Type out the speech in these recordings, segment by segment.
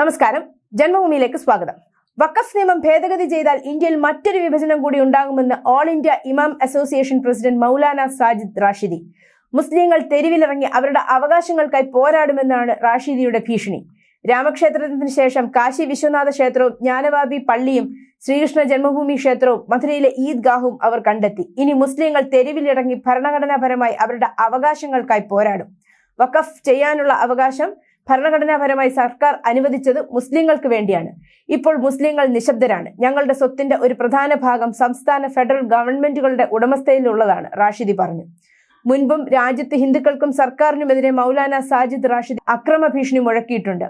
നമസ്കാരം. ജന്മഭൂമിയിലേക്ക് സ്വാഗതം. വഖഫ് നിയമം ഭേദഗതി ചെയ്താൽ ഇന്ത്യയിൽ മറ്റൊരു വിഭജനം കൂടി ഉണ്ടാകുമെന്ന് all India imam association president Maulana Sajid Rashidi. മുസ്ലിങ്ങൾ തെരുവിലിറങ്ങി അവരുടെ അവകാശങ്ങൾക്കായി പോരാടുമെന്നാണ് റാഷിദിയുടെ ഭീഷണി. രാമക്ഷേത്രത്തിന് ശേഷം കാശി വിശ്വനാഥ ക്ഷേത്രവും ജ്ഞാനവാബി പള്ളിയും ശ്രീകൃഷ്ണ ജന്മഭൂമി ക്ഷേത്രവും മധുരയിലെ ഈദ്ഗാഹും അവർ കണ്ടെത്തി. ഇനി മുസ്ലിങ്ങൾ തെരുവിലിറങ്ങി ഭരണഘടനാപരമായി അവരുടെ അവകാശങ്ങൾക്കായി പോരാടും. വക്കഫ് ചെയ്യാനുള്ള അവകാശം ഭരണഘടനാപരമായി സർക്കാർ അനുവദിച്ചത് മുസ്ലിങ്ങൾക്ക് വേണ്ടിയാണ്. ഇപ്പോൾ മുസ്ലിങ്ങൾ നിശബ്ദരാണ്. ഞങ്ങളുടെ സ്വത്തിന്റെ ഒരു പ്രധാന ഭാഗം സംസ്ഥാന ഫെഡറൽ ഗവൺമെന്റുകളുടെ ഉടമസ്ഥയിലുള്ളതാണ് റാഷിദി പറഞ്ഞു. മുൻപും രാജ്യത്ത് ഹിന്ദുക്കൾക്കും സർക്കാരിനുമെതിരെ മൗലാന സാജിദ് റാഷിദ് അക്രമ ഭീഷണി മുഴക്കിയിട്ടുണ്ട്.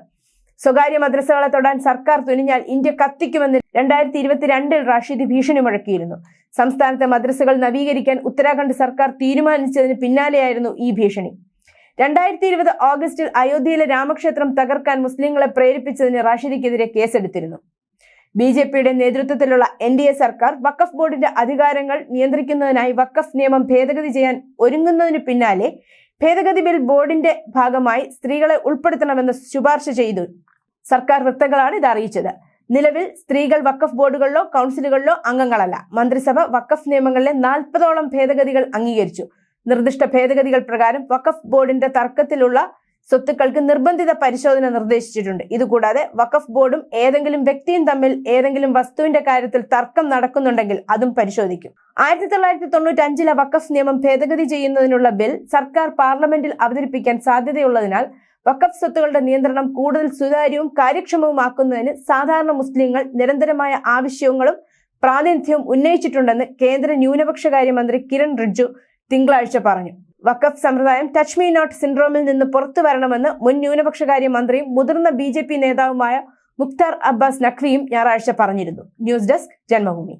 സ്വകാര്യ മദ്രസകളെ തൊടാൻ സർക്കാർ തുനിഞ്ഞാൽ ഇന്ത്യ കത്തിക്കുമെന്ന് രണ്ടായിരത്തി ഇരുപത്തിരണ്ടിൽ റാഷിദ് ഭീഷണി മുഴക്കിയിരുന്നു. സംസ്ഥാനത്തെ മദ്രസകൾ നവീകരിക്കാൻ ഉത്തരാഖണ്ഡ് സർക്കാർ തീരുമാനിച്ചതിന് പിന്നാലെയായിരുന്നു ഈ ഭീഷണി. രണ്ടായിരത്തി ഇരുപത് ഓഗസ്റ്റിൽ അയോധ്യയിലെ രാമക്ഷേത്രം തകർക്കാൻ മുസ്ലിങ്ങളെ പ്രേരിപ്പിച്ചതിന് റാഷിദിക്കെതിരെ കേസെടുത്തിരുന്നു. ബി ജെ പിയുടെ നേതൃത്വത്തിലുള്ള എൻ ഡി എ സർക്കാർ വഖഫ് ബോർഡിന്റെ അധികാരങ്ങൾ നിയന്ത്രിക്കുന്നതിനായി വഖഫ് നിയമം ഭേദഗതി ചെയ്യാൻ ഒരുങ്ങുന്നതിന് പിന്നാലെ ഭേദഗതി ബിൽ ബോർഡിന്റെ ഭാഗമായി സ്ത്രീകളെ ഉൾപ്പെടുത്തണമെന്ന് ശുപാർശ ചെയ്തു. സർക്കാർ വൃത്തങ്ങളാണ് ഇത് അറിയിച്ചത്. നിലവിൽ സ്ത്രീകൾ വഖഫ് ബോർഡുകളിലോ കൗൺസിലുകളിലോ അംഗങ്ങളല്ല. മന്ത്രിസഭ വഖഫ് നിയമങ്ങളിലെ നാൽപ്പതോളം ഭേദഗതികൾ അംഗീകരിച്ചു. നിർദ്ദിഷ്ട ഭേദഗതികൾ പ്രകാരം വഖഫ് ബോർഡിന്റെ തർക്കത്തിലുള്ള സ്വത്തുക്കൾക്ക് നിർബന്ധിത പരിശോധന നിർദ്ദേശിച്ചിട്ടുണ്ട്. ഇതുകൂടാതെ വഖഫ് ബോർഡും ഏതെങ്കിലും വ്യക്തിയും തമ്മിൽ ഏതെങ്കിലും വസ്തുവിന്റെ കാര്യത്തിൽ തർക്കം നടക്കുന്നുണ്ടെങ്കിൽ അതും പരിശോധിക്കും. ആയിരത്തി തൊള്ളായിരത്തി തൊണ്ണൂറ്റി അഞ്ചിലെ വഖഫ് നിയമം ഭേദഗതി ചെയ്യുന്നതിനുള്ള ബിൽ സർക്കാർ പാർലമെന്റിൽ അവതരിപ്പിക്കാൻ സാധ്യതയുള്ളതിനാൽ വഖഫ് സ്വത്തുകളുടെ നിയന്ത്രണം കൂടുതൽ സുതാര്യവും കാര്യക്ഷമവുമാക്കുന്നതിന് സാധാരണ മുസ്ലിങ്ങൾ നിരന്തരമായ ആവശ്യങ്ങളും പ്രാതിനിധ്യവും ഉന്നയിച്ചിട്ടുണ്ടെന്ന് കേന്ദ്ര ന്യൂനപക്ഷകാര്യ മന്ത്രി കിരൺ റിജ്ജു തിങ്കളാഴ്ച പറഞ്ഞു. വഖഫ് സമ്പ്രദായം ടച്ച് മീ നോട്ട് സിൻഡ്രോമിൽ നിന്ന് പുറത്തു വരണമെന്ന് മുൻ ന്യൂനപക്ഷകാര്യ മന്ത്രിയും മുതിർന്ന ബി ജെ പി നേതാവുമായ മുക്താർ അബ്ബാസ് നഖ്വിയും ഞായറാഴ്ച പറഞ്ഞിരുന്നു. News desk Janmabhumi.